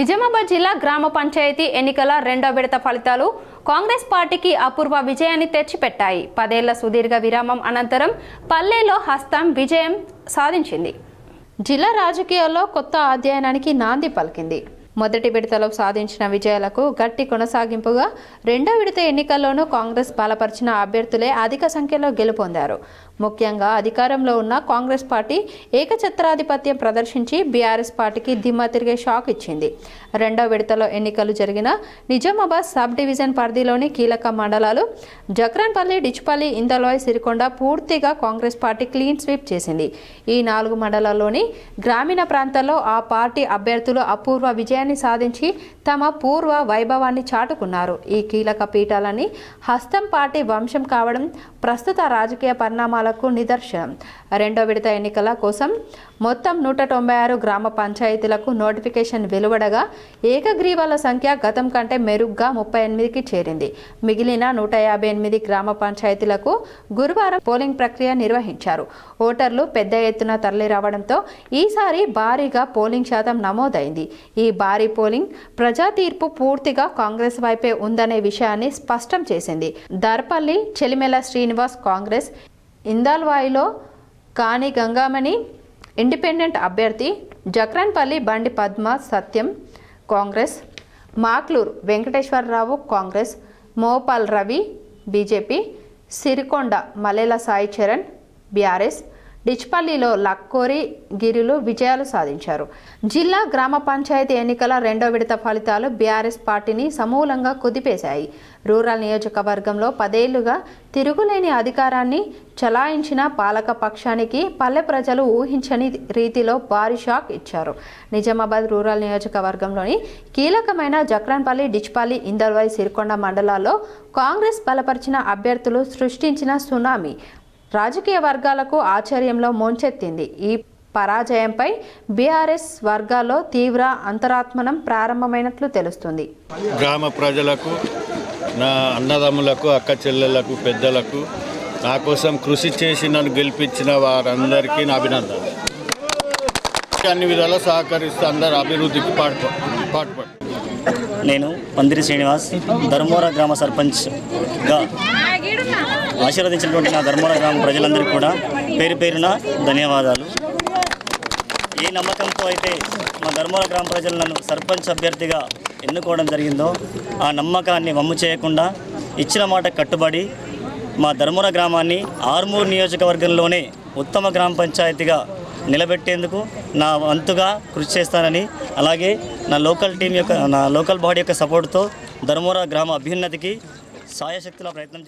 నిజామాబాద్ జిల్లా గ్రామ పంచాయతీ ఎన్నికల రెండో విడత ఫలితాలు కాంగ్రెస్ పార్టీకి అపూర్వ విజయాన్ని తెచ్చిపెట్టాయి. పదేళ్ళ సుదీర్ఘ విరామం అనంతరం పల్లెలో హస్తం విజయం సాధించింది. జిల్లా రాజకీయాల్లో కొత్త అధ్యయనానికి నాంది పలికింది. మొదటి విడతలో సాధించిన విజయాలకు గట్టి కొనసాగింపుగా రెండో విడత ఎన్నికల్లోనూ కాంగ్రెస్ బలపరిచిన అభ్యర్థులే అధిక సంఖ్యలో గెలుపొందారు. ముఖ్యంగా అధికారంలో ఉన్న కాంగ్రెస్ పార్టీ ఏకఛత్రాధిపత్యం ప్రదర్శించి బీఆర్ఎస్ పార్టీకి దిమ్మ తిరిగే షాక్ ఇచ్చింది. రెండో విడతలో ఎన్నికలు జరిగిన నిజామాబాద్ సబ్ డివిజన్ పరిధిలోని కీలక మండలాలు జక్రాన్పల్లి డిచ్పల్లి ఇందలోయ్ సిరికొండ పూర్తిగా కాంగ్రెస్ పార్టీ క్లీన్ స్వీప్ చేసింది. ఈ నాలుగు మండలాల్లోని గ్రామీణ ప్రాంతాల్లో ఆ పార్టీ అభ్యర్థులు అపూర్వ విజయాన్ని సాధించి తమ పూర్వ వైభవాన్ని చాటుకున్నారు. ఈ కీలక పీఠాలని హస్తం పాటి వంశం కావడం ప్రస్తుత రాజకీయ పరిణామాలకు నిదర్శనం. రెండో విడత ఎన్నికల కోసం మొత్తం నూట తొంభై ఆరు గ్రామ పంచాయతీలకు నోటిఫికేషన్ వెలువడగా ఏకగ్రీవాల సంఖ్య గతం కంటే మెరుగ్గా ముప్పై ఎనిమిదికి చేరింది. మిగిలిన నూట యాభై ఎనిమిది గ్రామ పంచాయతీలకు గురువారం పోలింగ్ ప్రక్రియ నిర్వహించారు. ఓటర్లు పెద్ద ఎత్తున తరలి రావడంతో ఈసారి భారీగా పోలింగ్ శాతం నమోదైంది. ఈ భారీ పోలింగ్ ప్రజా తీర్పు పూర్తిగా కాంగ్రెస్ వైపే ఉందనే విషయాన్ని స్పష్టం చేసింది. దర్పల్లి చెలిమెల శ్రీనివాస్ కాంగ్రెస్ ఇందాల్వాయిలో కాని గంగామణి ఇండిపెండెంట్ అభ్యర్థి జక్రన్పల్లి బండి పద్మ సత్యం కాంగ్రెస్ మాక్లూర్ వెంకటేశ్వరరావు కాంగ్రెస్ మోపాల్ రవి బీజేపీ సిరికొండ మలేల సాయి చరణ్ బీఆర్ఎస్ డిచ్పల్లిలో లక్కోరి గిరిలు విజయాలు సాధించారు. జిల్లా గ్రామ పంచాయతీ ఎన్నికల రెండో విడత ఫలితాలు బీఆర్ఎస్ పార్టీని సమూలంగా కుదిపేశాయి. రూరల్ నియోజకవర్గంలో పదేళ్ళుగా తిరుగులేని అధికారాన్ని చలాయించిన పాలక పక్షానికి పల్లె ప్రజలు ఊహించని రీతిలో భారీ షాక్ ఇచ్చారు. నిజామాబాద్ రూరల్ నియోజకవర్గంలోని కీలకమైన జక్రాన్పల్లి డిచ్పల్లి ఇందర్వాయి సిరికొండ మండలాల్లో కాంగ్రెస్ బలపరిచిన అభ్యర్థులు సృష్టించిన సునామీ. రాజకీయ వర్గాలకు ఆశ్చర్యంలో ముంచెత్తింది. ఈ పరాజయంపై బీఆర్ఎస్ వర్గాల్లో తీవ్ర అంతరాత్మనం ప్రారంభమైనట్లు తెలుస్తుంది. గ్రామ ప్రజలకు నా అన్నదమ్ములకు అక్క చెల్లెలకు పెద్దలకు నా కోసం కృషి చేసి నన్ను గెలిపించిన వారందరికీ నా అభినందనలు. అన్ని విధాలా సహకరిస్తూ అందరు అభివృద్ధికి పాటు పాటుపడు నేను పందిరి శ్రీనివాస్ ధర్మవర గ్రామ సర్పంచ్గా ఆశీర్వదించినటువంటి నా ధర్మవర గ్రామ ప్రజలందరికీ కూడా పేరు పేరున ధన్యవాదాలు. ఏ నమ్మకంతో అయితే మా ధర్మవర గ్రామ ప్రజలు నన్ను సర్పంచ్ అభ్యర్థిగా ఎన్నుకోవడం జరిగిందో ఆ నమ్మకాన్ని వమ్ము చేయకుండా ఇచ్చిన మాట కట్టుబడి మా ధర్మవర గ్రామాన్ని ఆర్మూర్ నియోజకవర్గంలోనే ఉత్తమ గ్రామ పంచాయతీగా నిలబెట్టేందుకు నా వంతుగా కృషి చేస్తానని అలాగే నా లోకల్ టీం యొక్క నా లోకల్ బాడీ యొక్క సపోర్ట్తో ధర్మవర గ్రామ అభ్యున్నతికి సాయశక్తుల ప్రయత్నం చేస్తాను.